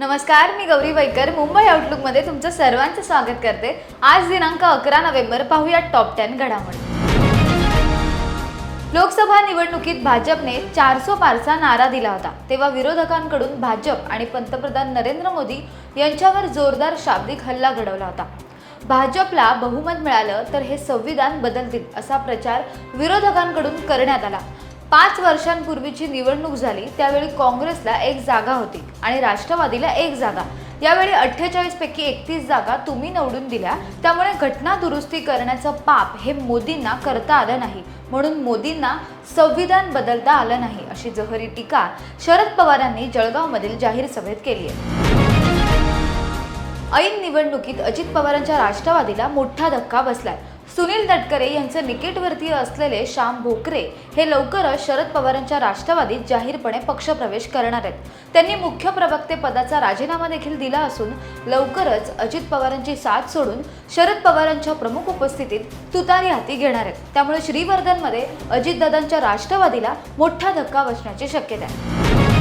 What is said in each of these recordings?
नमस्कार मी गौरी वैकर. मुंबई आउटलुकमध्ये तुमचं सर्वांचं स्वागत करते. आज दिनांक अकरा नोव्हेंबर पाहूया टॉप टेन घडामोडी. लोकसभा निवडणुकीत भाजपने चारसो पारचा नारा दिला होता. तेव्हा विरोधकांकडून भाजप आणि पंतप्रधान नरेंद्र मोदी यांच्यावर जोरदार शाब्दिक हल्ला घडवला होता. भाजपला बहुमत मिळालं तर हे संविधान बदलतील असा प्रचार विरोधकांकडून करण्यात आला. पाच वर्षांपूर्वीची निवडणूक झाली त्यावेळी काँग्रेसला एक जागा होती. आणि राष्ट्रवादीला एक जागा. यावेळी अठ्ठेचाळीस पैकी एकतीस जागा तुम्ही निवडून दिल्या. त्यामुळे घटना दुरुस्ती करण्याचं पाप हे मोदींना करता आलं नाही. म्हणून मोदींना संविधान बदलता आलं नाही अशी जहरी टीका शरद पवारांनी जळगावमधील जाहीर सभेत केली आहे. ऐन निवडणुकीत अजित पवारांच्या राष्ट्रवादीला मोठा धक्का बसलाय. सुनील तटकरे यांचे निकटवर्तीय असलेले श्याम भोकरे हे लवकरच शरद पवारांच्या राष्ट्रवादीत जाहीरपणे पक्षप्रवेश करणार आहेत. त्यांनी मुख्य प्रवक्ते पदाचा राजीनामा देखील दिला असून लवकरच अजित पवारांची साथ सोडून शरद पवारांच्या प्रमुख उपस्थितीत तुतारी हाती घेणार आहेत. त्यामुळे श्रीवर्धनमध्ये अजितदादांच्या राष्ट्रवादीला मोठा धक्का बसण्याची शक्यता आहे.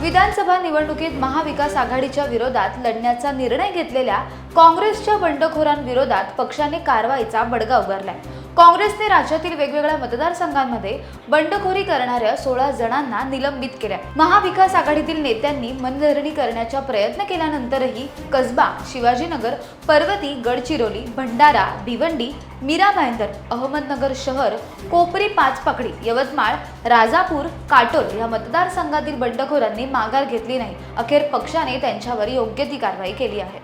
विधानसभा निवडणुकीत महाविकास आघाडीच्या विरोधात लढण्याचा निर्णय घेतलेल्या काँग्रेसच्या बंडखोरांविरोधात पक्षाने कारवाईचा बडगा उगारलाय काँग्रेसने राज्यातील वेगवेगळ्या मतदारसंघांमध्ये बंडखोरी करणाऱ्या सोळा जणांना निलंबित केल्या. महाविकास आघाडीतील नेत्यांनी मनधरणी करण्याचा प्रयत्न केल्यानंतरही कसबा शिवाजीनगर पर्वती गडचिरोली भंडारा भिवंडी मीरा भाईंदर अहमदनगर शहर कोपरी पाचपाकडी यवतमाळ राजापूर काटोल या मतदारसंघातील बंडखोरांनी माघार घेतली नाही. अखेर पक्षाने त्यांच्यावर योग्य ती कारवाई केली आहे.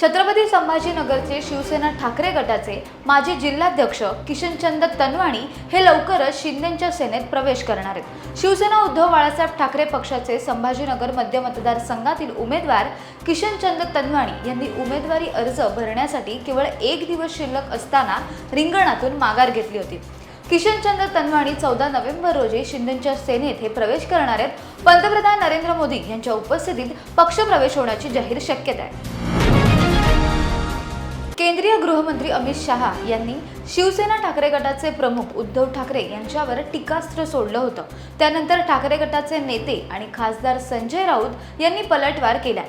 छत्रपती संभाजीनगरचे शिवसेना ठाकरे गटाचे माजी जिल्हाध्यक्ष किशनचंद तनवाणी हे लवकरच शिंदेच्या सेनेत प्रवेश करणार आहेत. शिवसेना उद्धव बाळासाहेब ठाकरे पक्षाचे संभाजीनगर मध्य मतदारसंघातील उमेदवार किशनचंद तनवाणी यांनी उमेदवारी अर्ज भरण्यासाठी केवळ एक दिवस शिल्लक असताना रिंगणातून माघार घेतली होती. किशनचंद्र तनवाणी चौदा नोव्हेंबर रोजी शिंदेच्या सेनेत हे प्रवेश करणार आहेत. पंतप्रधान नरेंद्र मोदी यांच्या उपस्थितीत पक्षप्रवेश होण्याची जाहीर शक्यता आहे. केंद्रीय गृहमंत्री अमित शहा यांनी शिवसेना ठाकरे गटाचे प्रमुख उद्धव ठाकरे यांच्यावर टीकास्त्र सोडलं होतं. त्यानंतर ठाकरे गटाचे नेते आणि खासदार संजय राऊत यांनी पलटवार केला.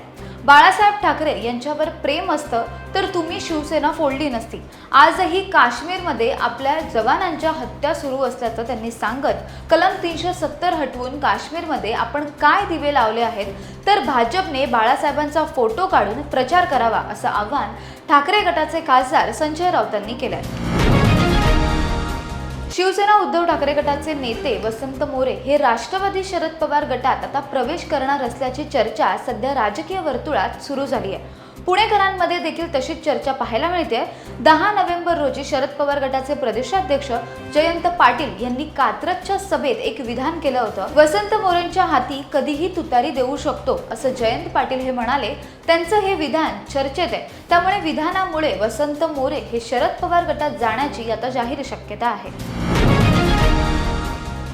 बाळासाहेब ठाकरे यांच्यावर प्रेम असतं तर तुम्ही शिवसेना फोडली नसती. आजही काश्मीरमध्ये आपल्या जवानांच्या हत्या सुरू असल्याचं त्यांनी सांगत कलम तीनशे सत्तर हटवून काश्मीरमध्ये आपण काय दिवे लावले आहेत? तर भाजपने बाळासाहेबांचा फोटो काढून प्रचार करावा असं आवाहन ठाकरे गटाचे खासदार संजय राऊतांनी आहे शिवसेना उद्धव ठाकरे गटाचे नेते वसंत मोरे हे राष्ट्रवादी शरद पवार गटात आता प्रवेश करणार असल्याची चर्चा सध्या राजकीय वर्तुळात सुरू झाली आहे. पुणेकरांमध्ये देखील तशीच चर्चा पाहायला मिळते. दहा नोव्हेंबर रोजी शरद पवार गटाचे प्रदेशाध्यक्ष जयंत पाटील यांनी कात्रजच्या सभेत एक विधान केलं होतं. वसंत मोरेंच्या हाती कधीही तुतारी देऊ शकतो असं जयंत पाटील हे म्हणाले. त्यांचं हे विधान चर्चेत आहे. त्यामुळे विधानामुळे वसंत मोरे हे शरद पवार गटात जाण्याची आता जाहीर शक्यता आहे.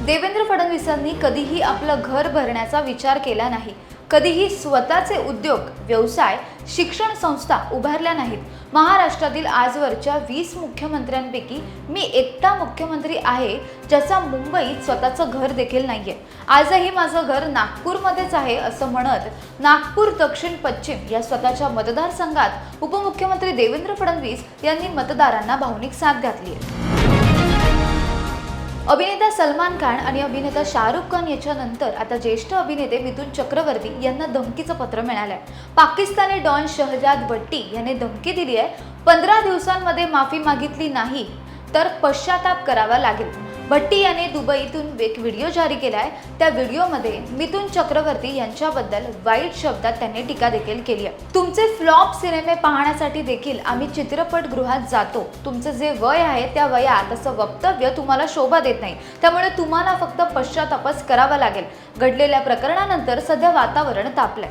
देवेंद्र फडणवीसांनी कधीही आपलं घर भरण्याचा विचार केला नाही. कधीही स्वतःचे उद्योग व्यवसाय शिक्षण संस्था उभारल्या नाहीत. महाराष्ट्रातील आजवरच्या वीस मुख्यमंत्र्यांपैकी मी एकटा मुख्यमंत्री आहे ज्याचा मुंबईत स्वतःचं घर देखील नाही आहे आजही माझं घर नागपूरमध्येच आहे असं म्हणत नागपूर दक्षिण पश्चिम या स्वतःच्या मतदारसंघात उपमुख्यमंत्री देवेंद्र फडणवीस यांनी मतदारांना भावनिक साथ घातली आहे अभिनेता सलमान खान आणि अभिनेता शाहरुख खान याच्यानंतर आता ज्येष्ठ अभिनेते मिथुन चक्रवर्ती यांना धमकीचं पत्र मिळालंय. पाकिस्तानी डॉन शहजाद भट्टी याने धमकी दिली आहे पंधरा दिवसांमध्ये माफी मागितली नाही तर पश्चाताप करावा लागेल. भट्टी याने दुबईतून एक व्हिडिओ जारी केला आहे त्या व्हिडिओमध्ये मिथुन चक्रवर्ती यांच्याबद्दल वाईट शब्दात त्यांनी टीका देखील केली आहे. तुमचे फ्लॉप सिनेमे पाहण्यासाठी देखील आम्ही चित्रपटगृहात जातो. तुमचं जे वय आहे त्या वयात असं वक्तव्य तुम्हाला शोभा देत नाही. त्यामुळे तुम्हाला फक्त पश्चातापच करावा लागेल. घडलेल्या प्रकरणानंतर सध्या वातावरण तापलंय.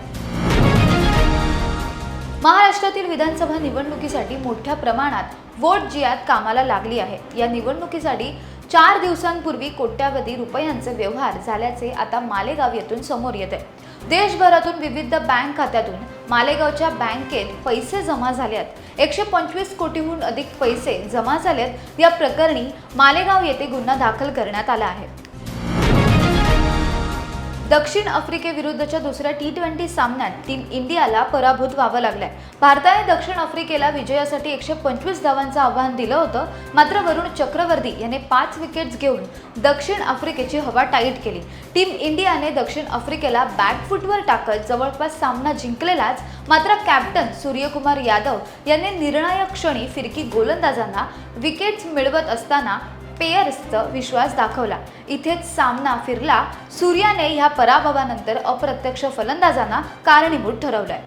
महाराष्ट्रातील विधानसभा निवडणुकीसाठी मोठ्या प्रमाणात वोट जियात कामाला लागली आहे. या निवडणुकीसाठी चार दिवसांपूर्वी कोट्यावधी रुपयांचे व्यवहार झाल्याचे आता मालेगाव येथून समोर येत आहे देशभरातून विविध बँक खात्यातून मालेगावच्या बँकेत पैसे जमा झाले आहेत एकशे पंचवीस कोटीहून अधिक पैसे जमा झालेत. या प्रकरणी मालेगाव येथे गुन्हा दाखल करण्यात आला आहे. दक्षिण आफ्रिकेविरुद्धच्या दुसऱ्या टी ट्वेंटी सामन्यात टीम इंडियाला पराभूत व्हावं लागलंय. भारताने दक्षिण आफ्रिकेला विजयासाठी एकशे पंचवीस धावांचं आव्हान दिलं होतं. मात्र वरुण चक्रवर्ती याने पाच विकेट्स घेऊन दक्षिण आफ्रिकेची हवा टाईट केली. टीम इंडियाने दक्षिण आफ्रिकेला बॅकफुटवर टाकत जवळपास सामना जिंकलेलाच मात्र कॅप्टन सूर्यकुमार यादव यांनी निर्णायक क्षणी फिरकी गोलंदाजांना विकेट्स मिळवत असताना पेयर्सचं विश्वास दाखवला. इथेच सामना फिरला. सूर्याने ह्या पराभवानंतर अप्रत्यक्ष फलंदाजांना कारणीभूत ठरवलंय.